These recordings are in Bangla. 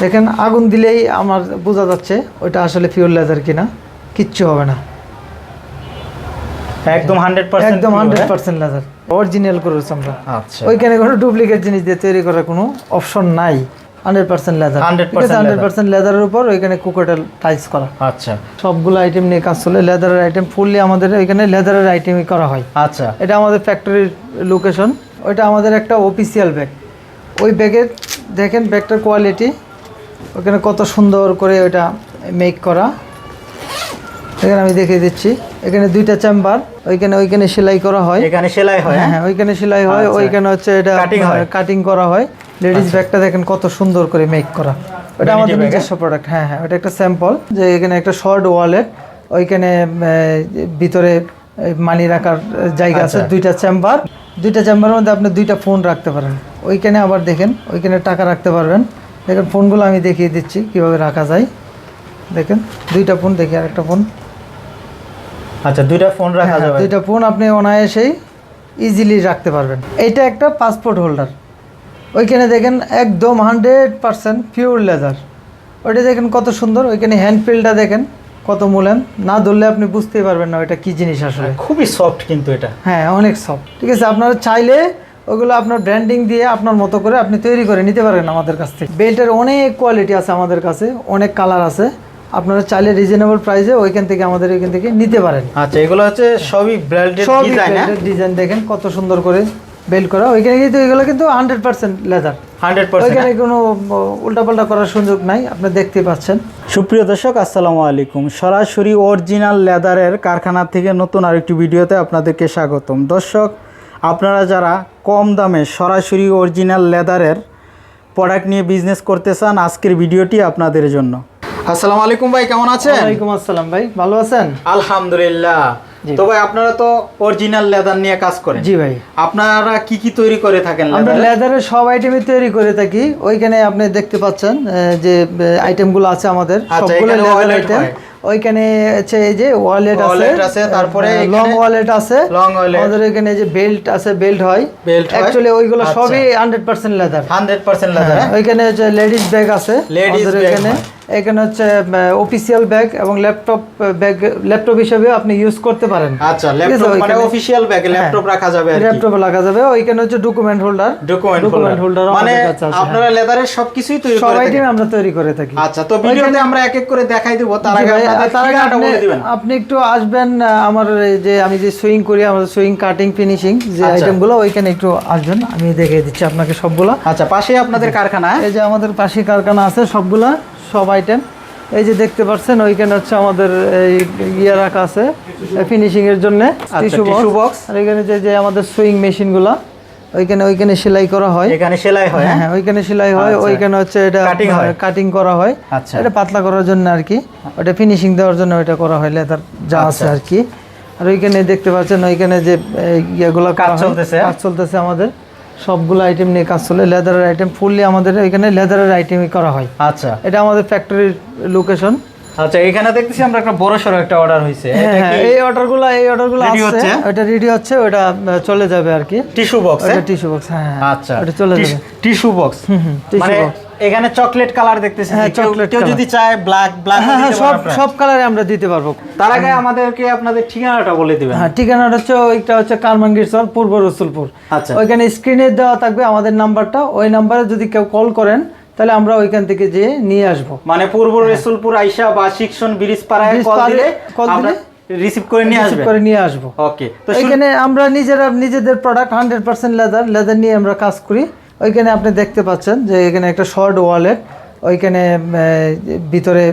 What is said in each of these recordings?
দেখেন আগুন দিলেই আমার বোঝা যাচ্ছে ওইটা আসলে পিওর লেদার কিনা। কিচ্ছু হবে না। একদম হান্ড্রেড পার্সেন্ট একদম হান্ড্রেড পার্সেন্ট লেদার অরিজিনাল করেছি আমরা। আচ্ছা। ওইখানে কোনো ডুপ্লিকেট জিনিস দিয়ে তৈরি করার কোনো অপশন নাই। Hundred percent leather 100% hundred leather। Percent লেদারের উপর ওইখানে কুকোটেল টাইলস করা। আচ্ছা। সবগুলো আইটেম নিয়ে কাজ চলে। লেদারের আইটেম ফুললি আমাদের এখানে লেদারের আইটেমই করা হয়। আচ্ছা। এটা আমাদের ফ্যাক্টরির লোকেশন ওইটা আমাদের একটা অফিসিয়াল ব্যাগ ওই ব্যাগের দেখেন ব্যাগটার কোয়ালিটি ওখানে কত সুন্দর করে ওইটা মেক করা। এখানে আমি দেখিয়ে দিচ্ছি। এখানে দুইটা চেম্বার ওইখানে ওইখানে সেলাই করা হয়। এখানে সেলাই হয় হ্যাঁ হ্যাঁ? ওইখানে সেলাই হয় আচ্ছা। ওইখানে হচ্ছে এটা হয়। কাটিং করা হয়। লেডিস ব্যাগটা দেখেন কত সুন্দর করে মেক করা। ওটা আমাদের নিজস্ব প্রোডাক্ট হ্যাঁ হ্যাঁ ওটা একটা স্যাম্পল যে এখানে একটা শর্ট ওয়ালেট ওইখানে ভিতরে মানি রাখার জায়গা আছে। আচ্ছা। দুইটা চেম্বার দুইটা চেম্বারের মধ্যে আপনি দুইটা ফোন রাখতে পারেন। ওইখানে আবার দেখেন ওইখানে টাকা রাখতে পারবেন। দেখেন ফোনগুলো আমি দেখিয়ে দিচ্ছি কীভাবে রাখা যায়। দেখেন দুইটা ফোন দেখি আরেকটা ফোন। আচ্ছা দুইটা ফোন রাখা হ্যাঁ, যাবে। দুইটা ফোন আপনি অনায়াসেই ইজিলি রাখতে পারবেন। এটা একটা পাসপোর্ট হোল্ডার ওইখানে দেখেন একদম হান্ড্রেড পারসেন্ট পিওর লেদার ওইটা দেখেন কত সুন্দর ওইখানে হ্যান্ডফিলটা দেখেন কত মূল্যান না ধরলে আপনি বুঝতেই পারবেন না ওইটা কি জিনিস আসলে। খুবই সফট কিন্তু এটা। হ্যাঁ অনেক সফট ঠিক আছে আপনারা চাইলে ওগুলো আপনার ব্র্যান্ডিং দিয়ে আপনার মতো করে আপনি তৈরি করে নিতে পারেন আমাদের কাছ থেকে। বেল্টের অনেক কোয়ালিটি আছে আমাদের কাছে অনেক কালার আছে। আপনারা চাইলে রিজনেবল প্রাইসে ওইখান থেকে আমাদের ওইখান থেকে নিতে পারেন। আচ্ছা এগুলো হচ্ছে সবই ব্র্যান্ডেড ডিজাইন ডিজাইন দেখেন কত সুন্দর করে বেল্ট করা। ওইখানে কিন্তু এগুলো কিন্তু হান্ড্রেড পার্সেন্ট লেদার হান্ড্রেড ওইখানে কোনো উল্টাপাল্টা করার সুযোগ নাই আপনি দেখতে পাচ্ছেন। সুপ্রিয় দর্শক আসসালামু আলাইকুম। সরাসরি অরিজিনাল লেদারের কারখানা থেকে নতুন আরেকটি ভিডিওতে আপনাদেরকে স্বাগতম। দর্শক আপনারা যারা কম দামে সরাসরি অরিজিনাল লেদারের প্রোডাক্ট নিয়ে বিজনেস করতে চান আজকের ভিডিওটি আপনাদের জন্য। আসসালামু আলাইকুম ভাই কেমন আছেন? ওয়ালাইকুম আসসালাম ভাই ভালো আছেন? আলহামদুলিল্লাহ। তো ভাই আপনারা তো অরিজিনাল লেদার নিয়ে কাজ করেন। জি ভাই। আপনারা কি কি তৈরি করে থাকেন আমরা লেদারের সব আইটেমই তৈরি করে থাকি। ওইখানে আপনি দেখতে পাচ্ছেন যে আইটেমগুলো আছে আমাদের আচ্ছা, সবগুলো লেদার আইটেম। ওইখানে হচ্ছে এই যে ওয়ালেট আছে। আছে, তারপরে লং ওয়ালেট আছে। Long wallet। আমাদের এখানে যে বেল্ট আছে বেল্ট হয়। হয়। অ্যাকচুয়ালি ওইগুলো আচ্ছা। সবই হান্ড্রেড পার্সেন্ট লেদার 100% leather, হ্যাঁ? ওইখানে হচ্ছে লেডিস ব্যাগ আছে। আমাদের এখানে। এখানে হচ্ছে অফিসিয়াল ব্যাগ এবং ল্যাপটপ ব্যাগ ল্যাপটপ হিসেবে আপনি ইউজ করতে পারেন। আচ্ছা আছে, ল্যাপটপ মানে ওইখানে- ব্যাগে ল্যাপটপ রাখা যাবে আর ল্যাপটপ লাগা যাবে। ওইখানে হচ্ছে ডকুমেন্ট হোল্ডার ডকুমেন্ট হোল্ডার মানে আপনারা লেদারের সবকিছুই তৈরি করে আমরা তৈরি করে থাকি। আচ্ছা তো ভিডিওতে আমরা এক এক করে দেখাই দেব তার আগে তার আগে আপনি- একটু আসবেন আমার এই যে আমি যে সুইং করি আমার সুইং কাটিং ফিনিশিং যে আচ্ছা। আইটেমগুলো ওইখানে একটু আসবেন আমি দেখিয়ে দিচ্ছি আপনাকে সবগুলো। আচ্ছা পাশেই আপনাদের কারখানা হ্যাঁ? এই যে আমাদের পাশে কারখানা আছে সবগুলা সব আইটেম এই যে দেখতে পাচ্ছেন ওইখানে হচ্ছে আমাদের এই ইয়ে রাখা আছে ফিনিশিং এর জন্য টিস্যু বক্স আর এখানে যে যে আমাদের সুইং মেশিনগুলো ওইখানে ওইখানে সেলাই করা হয় এখানে সেলাই হয় হ্যাঁ হ্যাঁ ওইখানে সেলাই হয় আচ্ছা। ওইখানে হচ্ছে এটা Cutting হয়। কাটিং করা হয় আচ্ছা। এটা পাতলা করার জন্য আর কি ওটা ফিনিশিং দেওয়ার জন্য ওইটা করা হয় লেদার যা আচ্ছা। আছে আর কি আর ওইখানে দেখতে পাচ্ছেন ওইখানে যে ইয়েগুলো কাজ চলতেছে। কাজ চলতেছে আমাদের সবগুলো আইটেম নিয়ে কাজ চলে লেদারের আইটেম ফুললি আমাদের এখানে লেদারের আইটেমই করা হয় আচ্ছা এটা আমাদের ফ্যাক্টরির লোকেশন আচ্ছা এখানে দেখতেছি আমরা একটা বড় সড়ো একটা অর্ডার হয়েছে হ্যাঁ হ্যাঁ, এই অর্ডারগুলো এই অর্ডারগুলো আছে? ওটা রেডি হচ্ছে? ওটা চলে যাবে আর কি। টিস্যু বক্স টিস্যু বক্স হ্যাঁ আচ্ছা ওটা চলে যাবে। টিস্যু বক্স হুম, হুম, tissue মানে এখানে চকলেট কালার দেখতেছি হ্যাঁ, কেউ-। যদি চায় ব্ল্যাক ব্ল্যাক সব সব কালারে আমরা দিতে পারব। তার আগে আমাদেরকে আপনাদের ঠিকানাটা বলে দিবেন। হ্যাঁ ঠিকানাটা হচ্ছে ওইটা হচ্ছে কারমাঙ্গির চর পূর্ব রসুলপুর। আচ্ছা। ওইখানে স্ক্রিনে দেওয়া থাকবে আমাদের নাম্বারটা ওই নাম্বারে যদি কেউ কল করেন তাহলে আমরা ওইখান থেকে যেয়ে নিয়ে আসব। মানে পূর্ব রসুলপুর আইসা বা শিক্ষণ ব্রিজ পাড়ায় কল দিলে আমরা দিলে রিসিভ করে নিয়ে আসবে। করে নিয়ে আসব। ওকে তো ওইখানে আমরা নিজেরা নিজেদের product hundred percent leather leather নিয়ে আমরা কাজ করি। ওইখানে আপনি দেখতে পাচ্ছেন যে এখানে একটা শর্ট ওয়ালেট ওইখানে ভিতরে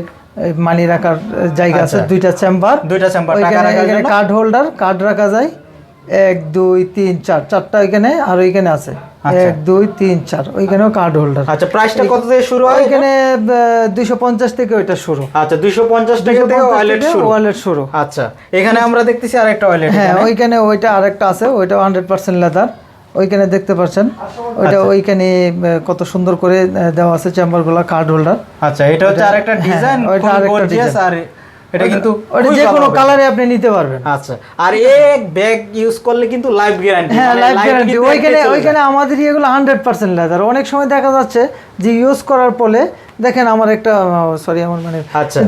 মানি রাখার জায়গা আছে আচ্ছা। দুইটা চেম্বার দুইটা চেম্বার এখানে কার্ড হোল্ডার কার্ড রাখা যায়। এক দুই তিন চার চারটা ওইখানে আর ওইখানে আছে। এক দুই তিন চার। ওইখানেও কার্ড হোল্ডার আচ্ছা প্রাইসটা কত থেকে শুরু হয়? ওইখানে দুইশো পঞ্চাশ থেকে ওইটা শুরু। আচ্ছা 250 টাকা থেকে ওয়ালেট শুরু। ওয়ালেট শুরু। আচ্ছা এখানে আমরা দেখতেছি আরেকটা ওয়ালেট হ্যাঁ ওইখানে ওইটা আরেকটা আছে ওইটা হান্ড্রেড পার্সেন্ট লেদার ওইখানে দেখতে পাচ্ছেন ওইটা আচ্ছা। ওইখানে কত সুন্দর করে দেওয়া আছে চেম্বারগুলো কার্ড হোল্ডার আচ্ছা এটা হচ্ছে আরেকটা ডিজাইন ওইটা আরেকটা গর্জিয়াস আর এটা কিন্তু ওটা যে কোনো কালারে আপনি নিতে পারবেন। আচ্ছা আর এক ব্যাগ ইউজ করলে কিন্তু লাইফ গ্যারান্টি হ্যাঁ লাইফ গ্যারান্টি ওইখানে ওইখানে আমাদের এগুলো হান্ড্রেড পার্সেন্ট লেদার অনেক সময় দেখা যাচ্ছে যে ইউজ করার পরে দেখেন আমার একটা সরি আমার মানে আচ্ছা।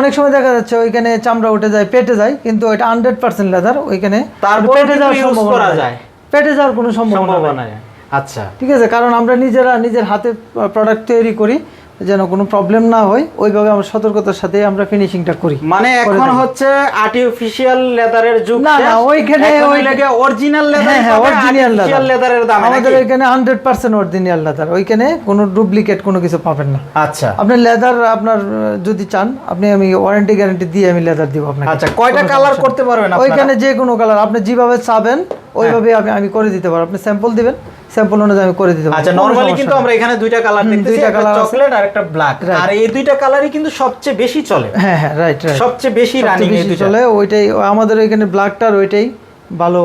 অনেক সময় দেখা যাচ্ছে ওইখানে চামড়া উঠে যায় পেটে যায় কিন্তু এটা হান্ড্রেড পার্সেন্ট লেদার ওইখানে তারপরে পেটে যাওয়ার সম্ভাবনা যায়। পেটে যাওয়ার কোনো সম্ভাবনা নাই। আচ্ছা। ঠিক আছে কারণ আমরা নিজেরা নিজের হাতে প্রোডাক্ট তৈরি করি। যেন কোনো প্রবলেম না হয় ওইভাবে আমরা সতর্কতার সাথে আমরা ফিনিশিংটা করি। মানে এখন হচ্ছে আর্টিফিশিয়াল লেদারের যুগ না, না, ওইখানে ওই- লেগে অরিজিনাল লেদার হ্যাঁ হ্যাঁ অরিজিনাল আর্টিফিশিয়াল লেদারের দাম আমাদের হান্ড্রেড পার্সেন্ট অরিজিনাল লেদার ওইখানে কোনো ডুপ্লিকেট কোনো কিছু পাবেন না। আচ্ছা। আপনি লেদার আপনার যদি চান আপনি আমি ওয়ারেন্টি গ্যারান্টি দিয়ে আমি লেদার দিব আপনাকে। আচ্ছা কয়টা কালার করতে পারবেন ওইখানে যে কোনো কালার আপনি যেভাবে চাবেন ওইভাবে আমি আমি করে দিতে পারব। আপনি স্যাম্পল দিবেন স্যাম্পল অনুযায়ী আমি করে দিতে পারব। আচ্ছা নরমালি কিন্তু আমরা এখানে দুইটা কালার দেখতেছি দুইটা আছে। চকলেট আর একটা ব্ল্যাক আর এই দুইটা কালারই কিন্তু সবচেয়ে বেশি চলে। হ্যাঁ হ্যাঁ রাইট রাইট সবচেয়ে বেশি রানিং এই দুইটা। চলে ওইটাই আমাদের ওইখানে ব্ল্যাকটার ওইটাই ভালো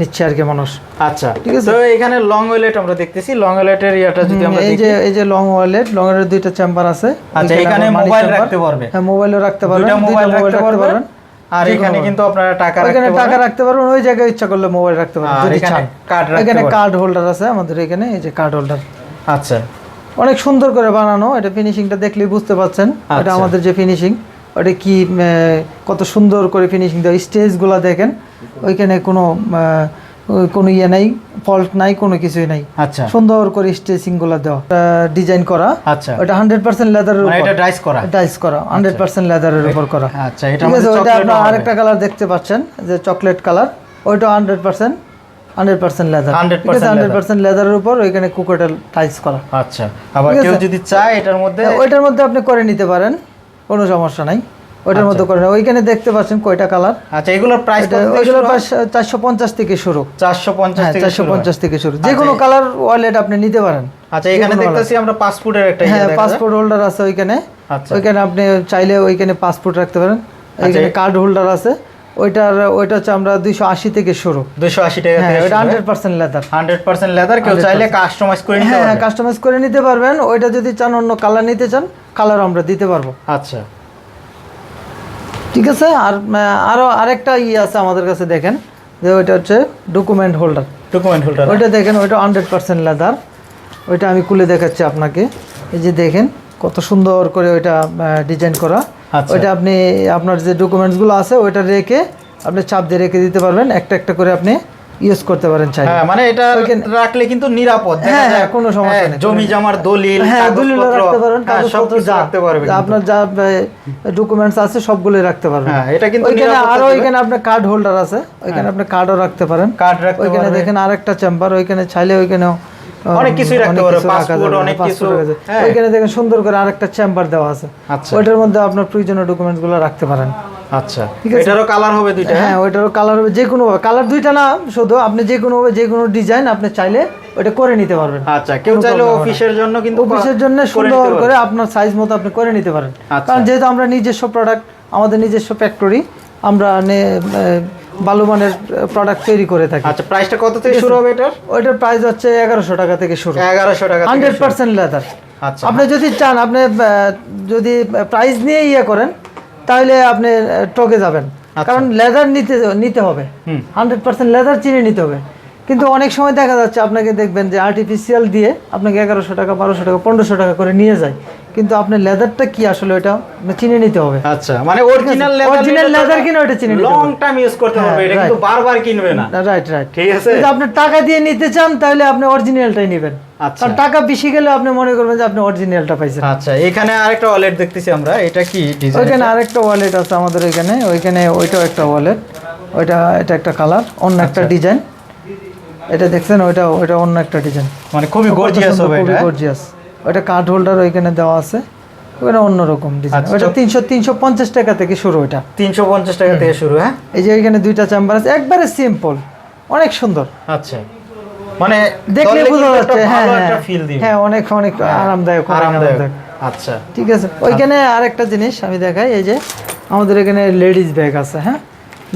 নিচ্ছে আর কি মানুষ। আচ্ছা ঠিক আছে। তো এখানে লং ওয়েলেট আমরা দেখতেছি লং ওয়েলেটের ইয়াটা যদি আমরা এই যে এই যে লং ওয়ালেট লং এর দুইটা চেম্বার আছে। আচ্ছা, এখানে মোবাইল। রাখতে পারবে। হ্যাঁ মোবাইলও রাখতে পারবেন দুইটা মোবাইল রাখতে পারবেন। আর এখানে কিন্তু আপনারা টাকা টাকা রাখতে পারবেন। ওই জায়গায় ইচ্ছা করলে মোবাইল রাখতে পারবেন যদি চান। এখানে কার্ড হোল্ডার আছে আমাদের এখানে এই যে কার্ড হোল্ডার আচ্ছা। অনেক সুন্দর করে বানানো এটা ফিনিশিংটা দেখলেই বুঝতে পারছেন। এটা আচ্ছা। আমাদের যে ফিনিশিং ওটা কি কত সুন্দর করে ফিনিশিং দেওয়া স্টেজগুলো দেখেন। ওইখানে কোনো কোনো ইয়ে নাই ফল্ট নাই কোনো কিছুই নাই। আচ্ছা। সুন্দর করে স্টেচিংগুলো দেওয়া ডিজাইন করা। আচ্ছা। ওটা হান্ড্রেড পার্সেন্ট লেদারের উপর। এটা ডাইস করা। ডাইস করা। হান্ড্রেড পার্সেন্ট লেদারের উপর করা। আচ্ছা এটা ঠিক আছে ওইটা আপনার আরেকটা কালার দেখতে পাচ্ছেন যে চকলেট কালার ওইটা hundred percent hundred percent leather 100% ঠিক আছে হান্ড্রেড পার্সেন্ট লেদারের উপর ওইখানে কুকোটেল টাইস করা। আচ্ছা আবার কেউ যদি চায় এটার মধ্যে হ্যাঁ, ওইটার মধ্যে আপনি করে নিতে পারেন কোনো সমস্যা নাই। ওইটার মধ্যে করে ওইখানে দেখতে পাচ্ছেন কয়টা কালার? আচ্ছা এগুলোর প্রাইস কত ওইগুলো চারশো পঞ্চাশ থেকে শুরু। চারশো পঞ্চাশ হ্যাঁ থেকে চারশো হয়। পঞ্চাশ থেকে শুরু। যে কোনো কালার ওয়ালেট আপনি নিতে পারেন। আচ্ছা এখানে দেখতেছি আমরা পাসপোর্টের একটা ইয়ে হ্যাঁ। পাসপোর্ট হোল্ডার আছে ওইখানে। আচ্ছা। ওইখানে আপনি চাইলে ওইখানে পাসপোর্ট রাখতে পারেন। ওইখানে কার্ড হোল্ডার আছে। ওইটার ওইটা হচ্ছে আমরা দুইশো আশি থেকে শুরু। দুশো আশি টাকা হ্যাঁ থেকে ওইটা hundred percent leather hundred percent leather কেউ চাইলে কাস্টমাইজ করে নিতে হ্যাঁ হ্যাঁ কাস্টমাইজ করে নিতে পারবেন। ওইটা যদি চান অন্য কালার নিতে চান কালার আমরা দিতে পারব। আচ্ছা। ঠিক আছে আর আরও আরেকটা ইয়ে আছে আমাদের কাছে দেখেন যে ওইটা হচ্ছে ডকুমেন্ট হোল্ডার ডকুমেন্ট হোল্ডার ওইটা দেখেন ওইটা হান্ড্রেড পার্সেন্ট লেদার ওইটা আমি খুলে দেখাচ্ছি আপনাকে। এই যে দেখেন কত সুন্দর করে ওইটা ডিজাইন করা। আচ্ছা। ওইটা আপনি আপনার যে ডকুমেন্টসগুলো আছে ওইটা রেখে আপনি চাপ দিয়ে রেখে দিতে পারবেন। একটা একটা করে আপনি ইউজ করতে পারেন চাই হ্যাঁ মানে এটা রাখলে কিন্তু নিরাপদ দেখা হ্যাঁ, যায়, হ্যাঁ, কোনো সমস্যা হ্যাঁ, নেই। জমি জমার দলিল হ্যাঁ দলিল রাখতে পারেন হ্যাঁ, কাগজপত্র যা রাখতে পারবেন আপনার যা ডকুমেন্টস আছে সবগুলোই রাখতে পারবেন। হ্যাঁ এটা কিন্তু ওইখানে আরও। ওইখানে আপনার কার্ড হোল্ডার আছে। ওইখানে আপনি কার্ডও রাখতে পারেন। কার্ড রাখতে ওইখানে পারবে। দেখেন আরেকটা চেম্বার ওইখানে চাইলে ওইখানেও অনেক কিছুই রাখতে passport, যাবে, অনেক কিছু। হ্যাঁ। ওইখানে দেখেন সুন্দর করে আরেকটা চেম্বার দেওয়া আছে। আচ্ছা। ওইটার মধ্যে আপনার প্রয়োজনীয় রাখতে পারেন। আচ্ছা। ঠিক আছে। এটারও কালার হবে দুইটা হ্যাঁ? ওইটারও কালার হবে যে কোনো কালার দুইটা না শুধু আপনি যে কোনো যে কোনো ডিজাইন আপনি চাইলে ওইটা করে নিতে পারবেন। আচ্ছা কেউ চাইলে অফিসের জন্য কিন্তু অফিসের জন্য সুন্দর করে আপনার সাইজ মতো আপনি করে নিতে পারেন। আচ্ছা। কারণ যেহেতু আমরা নিজস্ব প্রোডাক্ট আমাদের নিজস্ব ফ্যাক্টরি আমরা ভালো মানের প্রোডাক্ট তৈরি করে থাকি। আচ্ছা প্রাইসটা কত থেকে শুরু হবে এটার? ওইটার প্রাইস হচ্ছে এগারোশো টাকা থেকে শুরু। এগারোশো টাকা থেকে হান্ড্রেড। পার্সেন্ট লেদার আচ্ছা। আপনি যদি চান আপনি যদি প্রাইস নিয়ে ইয়ে করেন তাহলে আপনি টকে যাবেন। কারণ লেদার নিতে নিতে হবে। হান্ড্রেড পার্সেন্ট লেদার চিনে নিতে হবে। কিন্তু অনেক সময় দেখা যাচ্ছে আপনাকে দেখবেন যে আর্টিফিশিয়াল দিয়ে আপনাকে এগারোশো টাকা বারোশো টাকা পনেরোশো টাকা করে নিয়ে যায়। কিন্তু আপনার লেদারটা কি আসলে ওটা আপনি চিনে নিতে হবে। আচ্ছা মানে অরিজিনাল Original leather কিনে ওটা চিনে নিতে লং টাইম ইউজ করতে হ্যাঁ, হবে এটা কিন্তু বারবার কিনবে না। রাইট রাইট ঠিক আছে। যদি আপনি টাকা দিয়ে নিতে চান তাহলে আপনি অরিজিনালটাই নেবেন। আচ্ছা। কারণ টাকা বেশি গেলে আপনি মনে করবেন যে আপনি অরিজিনালটা পাইছেন। আচ্ছা এখানে আরেকটা ওয়ালেট দেখতেছি আমরা এটা কি ডিজাইন ওইখানে আরেকটা ওয়ালেট আছে আমাদের ওইখানে ওইখানে ওইটাও একটা ওয়ালেট ওইটা এটা একটা কালার অন্য একটা আচ্ছা। ডিজাইন এটা দেখছেন ওইটা ওইটা অন্য একটা ডিজাইন মানে খুবই গর্জিয়াস হবে খুবই এটা। গর্জিয়াস ওইটা কার্ড হোল্ডার ওইখানে দেওয়া আছে। ওইটা অন্যরকম ডিজাইন আচ্ছা, ওইটা তিনশো তিনশো পঞ্চাশ টাকা থেকে শুরু ওইটা। তিনশো পঞ্চাশ টাকা থেকে শুরু হ্যাঁ? এই যে ওইখানে দুইটা চেম্বার আছে একবারে সিম্পল অনেক সুন্দর। আচ্ছা। মানে দেখলে বোঝা যাচ্ছে হ্যাঁ হ্যাঁ। ফিল দিবে। হ্যাঁ অনেক অনেক আরামদায়ক আরামদায়ক। আচ্ছা। ঠিক আছে ওইখানে আরেকটা জিনিস আমি দেখাই এই যে আমাদের এখানে লেডিস ব্যাগ আছে হ্যাঁ?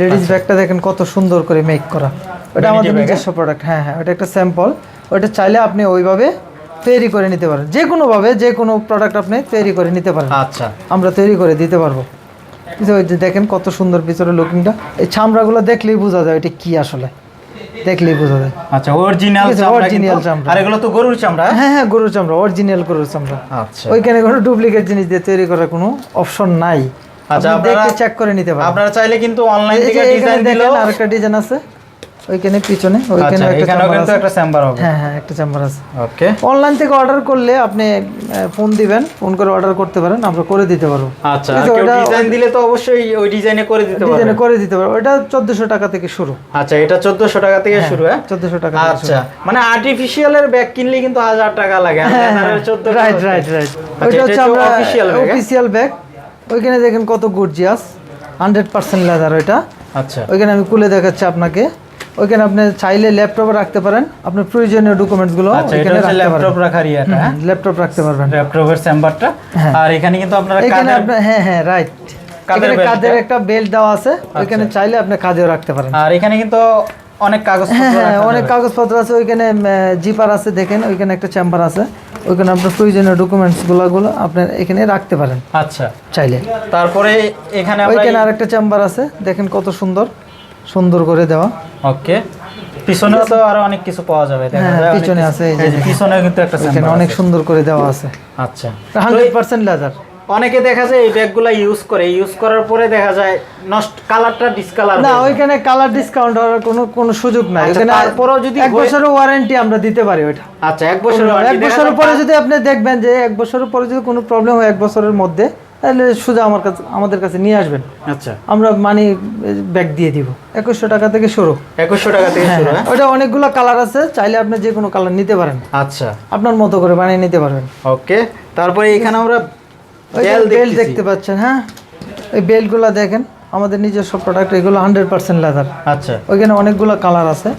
লেডিস ব্যাগটা দেখেন কত সুন্দর করে মেক করা। ওটা আমাদের নিজস্ব প্রোডাক্ট হ্যাঁ হ্যাঁ ওটা একটা স্যাম্পল ওটা চাইলে আপনি ওইভাবে তৈরি করে নিতে পারেন। যে কোনোভাবে যে কোনো প্রোডাক্ট আপনি তৈরি করে নিতে পারেন। আচ্ছা। আমরা তৈরি করে দিতে পারব। ওই যে দেখেন কত সুন্দর ভিতরে লুকিংটা। এই চামড়াগুলো দেখলেই বোঝা যায় এটা কি আসলে। দেখলেই বোঝা যায়। আচ্ছা অরিজিনাল আছে, চামড়া। আর এগুলো তো গরুর চামড়া? হ্যাঁ হ্যাঁ গরুর চামড়া অরিজিনাল গরুর চামড়া। আচ্ছা। ওইখানে কোনো ডুপ্লিকেট জিনিস দিয়ে তৈরি করার কোনো অপশন নাই। আচ্ছা, আপনি আপনারা- চেক করে নিতে পারেন। আপনারা চাইলে কিন্তু অনলাইন থেকে ডিজাইন দিলেও আরেকটা ডিজাইন আছে। ওইখানে পিছনে আচ্ছা ওইখানে একটা চেম্বার কিন্তু আছে। একটা চেম্বার হবে। হ্যাঁ হ্যাঁ একটা চেম্বার আছে। ওকে অনলাইন থেকে অর্ডার করলে আপনি ফোন দিবেন ফোন করে অর্ডার করতে পারেন আমরা করে দিতে পারব। আচ্ছা কেউ ডিজাইন দিলে তো অবশ্যই ওই ডিজাইনে করে দিতে পারবে ডিজাইনে করে দিতে পারব। ওটা চোদ্দশো টাকা থেকে শুরু। আচ্ছা এটা 1400 টাকা থেকে শুরু হ্যাঁ? চোদ্দশো টাকা থেকে আচ্ছা মানে আর্টিফিশিয়ালের ব্যাগ কিনলে কিন্তু হাজার টাকা লাগে। আর রাইট রাইট রাইট আচ্ছা, এটা হচ্ছে আমরা official bag, হ্যাঁ? ব্যাগ ওইখানে দেখেন কত গর্জিয়াস হান্ড্রেড পার্সেন্ট লেদার ওইটা। আচ্ছা। ওইখানে আমি খুলে দেখাচ্ছি আপনাকে। ওইখানে আপনি চাইলে ল্যাপটপে রাখতে পারেন। আপনার প্রয়োজনীয় ডকুমেন্টসগুলো আচ্ছা ওইখানে হচ্ছে রাখতে পারেন ল্যাপটপ রাখার ইয়েটা ল্যাপটপ রাখতে পারবেন। ল্যাপটপের চেম্বারটা। আর এখানে কিন্তু আপনারা এখানে আপনার হ্যাঁ হ্যাঁ রাইট কাদের এখানে কাদের একটা বেল্ট দেওয়া আছে ওইখানে চাইলে আপনি কাজেও রাখতে পারেন। আর এখানে কিন্তু অনেক কাগজ হ্যাঁ হ্যাঁ অনেক কাগজপত্র আছে ওইখানে জিপার আছে দেখেন ওইখানে একটা চেম্বার আছে। ওইখানে আপনার প্রয়োজনীয় ডকুমেন্টসগুলো আপনার এখানে রাখতে পারেন। আচ্ছা। চাইলে। তারপরে এখানে ওইখানে আরেকটা চেম্বার আছে দেখেন কত সুন্দর সুন্দর করে দেওয়া। ওকে পিছনেও তো আরও অনেক কিছু পাওয়া যাবে দেখা হ্যাঁ, যায় পিছনে আছে, এই যে পিছনেও কিন্তু একটা অনেক সুন্দর করে দেওয়া আছে। আচ্ছা। হান্ড্রেড পার্সেন্ট লেদার অনেকে দেখা যায় এই ব্যাগগুলো ইউজ করে ইউজ করার পরে দেখা যায় নষ্ট কালারটা ডিসকালার না ওইখানে কালার ডিসকাউন্ট হওয়ার কোনো কোনো সুযোগ নাই। আচ্ছা, ওখানে তারপরেও যদি এক বছরের ওয়ারেন্টি আমরা দিতে পারি আচ্ছা এক বছর এক বছরের পরে যদি আপনি দেখবেন যে এক বছরের পরে যদি কোনো প্রবলেম হয় এক বছরের মধ্যে তাহলে সোজা আমার কাছে আমাদের কাছে নিয়ে আসবেন। আচ্ছা। আমরা মানি ব্যাগ দিয়ে দিব। একুশশো টাকা থেকে শুরু। একুশশো টাকা থেকে শুরু হ্যাঁ। ওটা অনেকগুলো কালার আছে চাইলে আপনি যে কোনো কালার নিতে পারেন। আচ্ছা। আপনার মতো করে বানিয়ে নিতে পারবেন। ওকে। তারপরে এখানে আমরা বেল দেখতে পাচ্ছেন হ্যাঁ? ওই বেল্টগুলো দেখেন আমাদের নিজস্ব প্রোডাক্ট এগুলো হান্ড্রেড পার্সেন্ট লেদার আচ্ছা। ওইখানে অনেকগুলো কালার আছে।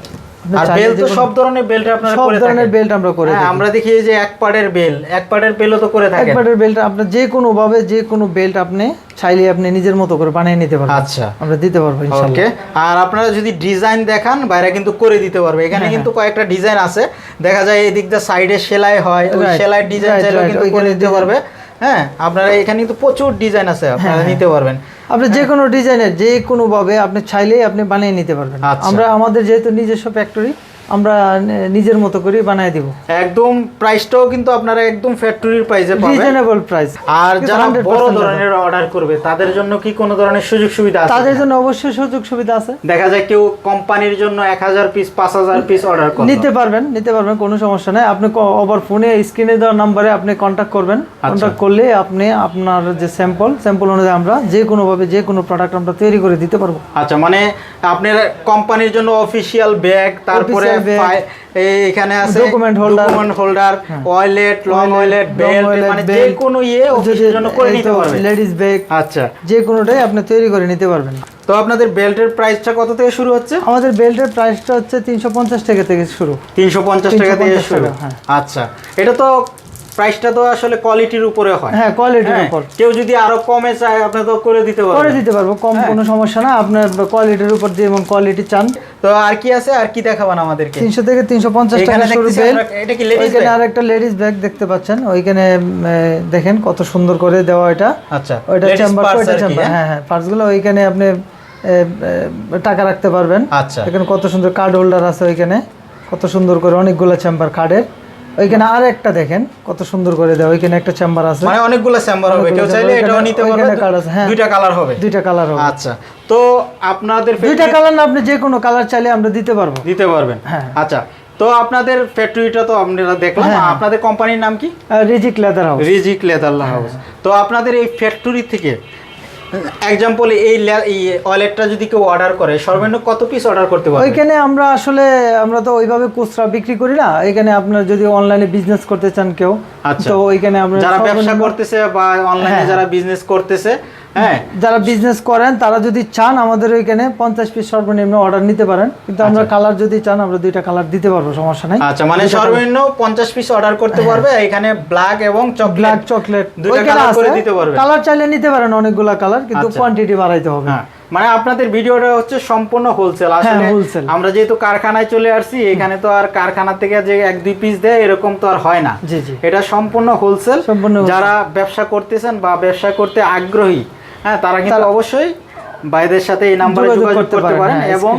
আর বেল তো সব ধরনের বেল্ট আপনারা সব ধরনের বেল্ট আমরা করে হ্যাঁ, থাকি। আমরা দেখি যে এক পাড়ের বেল এক পাড়ের বেলও তো করে থাকেন। একবারের বেল্ট আপনার যে কোনো ভাবে যে কোনো বেল্ট আপনি চাইলে আপনি নিজের মতো করে বানিয়ে নিতে পারবেন। আচ্ছা। আমরা দিতে পারব ইনশাআল্লাহ ওকে। আর আপনারা যদি ডিজাইন দেখান বাইরে কিন্তু করে দিতে পারবে। হ্যাঁ, এখানে কিন্তু কয়েকটা ডিজাইন আছে। দেখা যায় এদিক দিয়ে সাইডে সেলাই হয় ওই সেলাইয়ের ডিজাইন চাইলেও কিন্তু করে দিতে পারবে। হ্যাঁ আপনারা এখানে কিন্তু প্রচুর ডিজাইন আছে হ্যাঁ, আপনারা নিতে পারবেন। আপনি যে কোনো ডিজাইনের যে কোনো ভাবে আপনি চাইলেই আপনি বানিয়ে নিতে পারবেন। আচ্ছা। আমরা আমাদের যেহেতু নিজস্ব ফ্যাক্টরি আমরা নিজের মতো করে বানিয়ে দিব। একদম প্রাইসটাও কিন্তু আপনারা একদম ফ্যাক্টরির প্রাইসে পাবেন। রিজনেবল প্রাইস আর যারা বড় ধরনের অর্ডার করবে তাদের জন্য কি কোনো ধরনের সুযোগ সুবিধা আছে? তাদের জন্য অবশ্যই সুযোগ সুবিধা আছে। দেখা যায় কেউ কোম্পানির জন্য এক হাজার পিস পাঁচ হাজার পিস অর্ডার করে নিতে পারবেন নিতে পারবেন কোনো সমস্যা নেই। আপনি ওভার ফোনে স্ক্রিনে দেওয়া নাম্বারে আপনি কন্ট্যাক্ট করবেন। আচ্ছা। কন্ট্যাক্ট করলে আপনি আপনার যে স্যাম্পল স্যাম্পল অনুযায়ী আমরা যে কোনো ভাবে যে কোনো প্রোডাক্ট আমরা তৈরি করে দিতে পারব। আচ্ছা মানে আপনার কোম্পানির জন্য অফিসিয়াল ব্যাগ তারপরে এখানে আছে holder, হ্যাঁ। Document holder wallet long wallet belt মানে যে কোনো ইয়ে অফিসের জন্য করে নিতে পারবে লেডিস ব্যাগ আচ্ছা। যে কোনোটাই আপনি তৈরি করে নিতে পারবেন। তো আপনাদের বেল্টের প্রাইসটা কত থেকে শুরু হচ্ছে? আমাদের বেল্টের প্রাইসটা হচ্ছে তিনশো পঞ্চাশ টাকা থেকে শুরু। তিনশো পঞ্চাশ টাকা থেকে শুরু। হ্যাঁ। আচ্ছা। এটা তো প্রাইসটা তো আসলে কোয়ালিটির উপরে হয়। হ্যাঁ কোয়ালিটির হ্যাঁ, উপর। কেউ যদি আরও কমে চায় আপনি তো করে দিতে করে দিতে পারব কম হ্যাঁ। কোনো সমস্যা না। আপনার কোয়ালিটির উপর যেমন কোয়ালিটি চান তো আর কি আছে? আর কি দেখাবেন আমাদেরকে? তিনশো থেকে তিনশো পঞ্চাশ এখানে টাকা শুরু বেল এটা কি লেডিস ব্যাগ? আর একটা লেডিস ব্যাগ দেখতে পাচ্ছেন। ওইখানে দেখেন কত সুন্দর করে দেওয়া এটা। আচ্ছা। ওইটা চেম্বার ওইটা চেম্বার হ্যাঁ? হ্যাঁ হ্যাঁ পার্সগুলো ওইখানে আপনি টাকা রাখতে পারবেন। আচ্ছা। এখানে কত সুন্দর কার্ড হোল্ডার আছে ওইখানে। কত সুন্দর করে অনেকগুলো চেম্বার কার্ডের ওইখানে আর একটা দেখেন কত সুন্দর করে দেওয়া ওইখানে একটা চেম্বার আছে। মানে অনেকগুলো চেম্বার হবে কেউ চাইলে এটাও নিতে পারবে হ্যাঁ। দুইটা কালার হবে। দুইটা কালার হবে। আচ্ছা তো আপনাদের দুইটা কালার না আপনি যে কোনো কালার চাইলে আমরা দিতে পারব। দিতে পারবেন। হ্যাঁ। আচ্ছা তো আপনাদের ফ্যাক্টরিটা তো আপনারা দেখলাম হ্যাঁ। আপনাদের কোম্পানির নাম কি? Rizik leather house. Rizik leather house. তো আপনাদের এই ফ্যাক্টরি থেকে এক্সাম্পল এই ওয়ালেটটা যদি কেউ অর্ডার করে সর্বনিম্ন কত পিস অর্ডার করতে পারবে ওইখানে আমরা আসলে আমরা তো ওইভাবে খুচরা বিক্রি করি না এখানে আপনার যদি অনলাইনে বিজনেস করতে চান কেউ আচ্ছা। তো ওইখানে আমরা যারা ব্যবসা করতেছে বা অনলাইনে হ্যাঁ। যারা বিজনেস করতেছে হ্যাঁ। যারা বিজনেস করেন তারা যদি চান আমাদের ওইখানে পঞ্চাশ পিস সর্বনিম্ন অর্ডার নিতে পারেন। কিন্তু আমরা কালার যদি চান আমরা দুইটা কালার দিতে পারব সমস্যা নাই। আচ্ছা মানে সর্বনিম্ন পঞ্চাশ পিস অর্ডার করতে পারবে এখানে ব্ল্যাক এবং ব্ল্যাক চকলেট চকলেট দুইটা colour করে দিতে পারবেন। কালার চাইলে নিতে পারেন অনেকগুলা কালার কিন্তু আচ্ছা। কোয়ান্টিটি বাড়াইতে হবে। হ্যাঁ। মানে আপনাদের ভিডিওটা হচ্ছে সম্পূর্ণ হোলসেল আসলে হ্যাঁ, আমরা যেহেতু কারখানায় চলে আসছি এখানে তো আর কারখানা থেকে যে এক দুই পিস দেয় এরকম তো আর হয় না। জি জি। এটা সম্পূর্ণ হোলসেল যারা ব্যবসা করতেছেন বা ব্যবসা করতে আগ্রহী হ্যাঁ তারা কিন্তু অবশ্যই ভাইদের সাথে এই নাম্বারে যোগাযোগ করতে পারেন, হ্যাঁ, এবং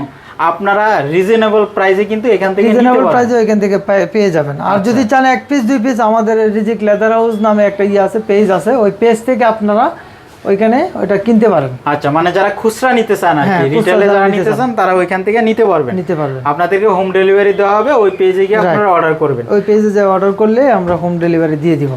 আপনারা রিজনেবল প্রাইসে কিন্তু এখান থেকে রিজনেবল প্রাইসে ওইখান থেকে পেয়ে যাবেন। আর যদি চান এক পিস দুই পিস আমাদের রিজিক লেদার হাউস নামে একটা ইয়ে আছে পেজ আছে ওই পেজ থেকে আপনারা ওইখানে ওইটা কিনতে পারেন। আচ্ছা মানে যারা খুচরা নিতে চান আর হ্যাঁ, কি খুচরা রিটেলে যারা নিতে চান তারা ওইখান থেকে নিতে পারবেন। নিতে পারবেন। আপনাদেরকে হোম ডেলিভারি দেওয়া হবে ওই পেজে গিয়ে আপনারা অর্ডার করবেন। ওই পেজে যে অর্ডার করলে আমরা হোম ডেলিভারি দিয়ে দিব।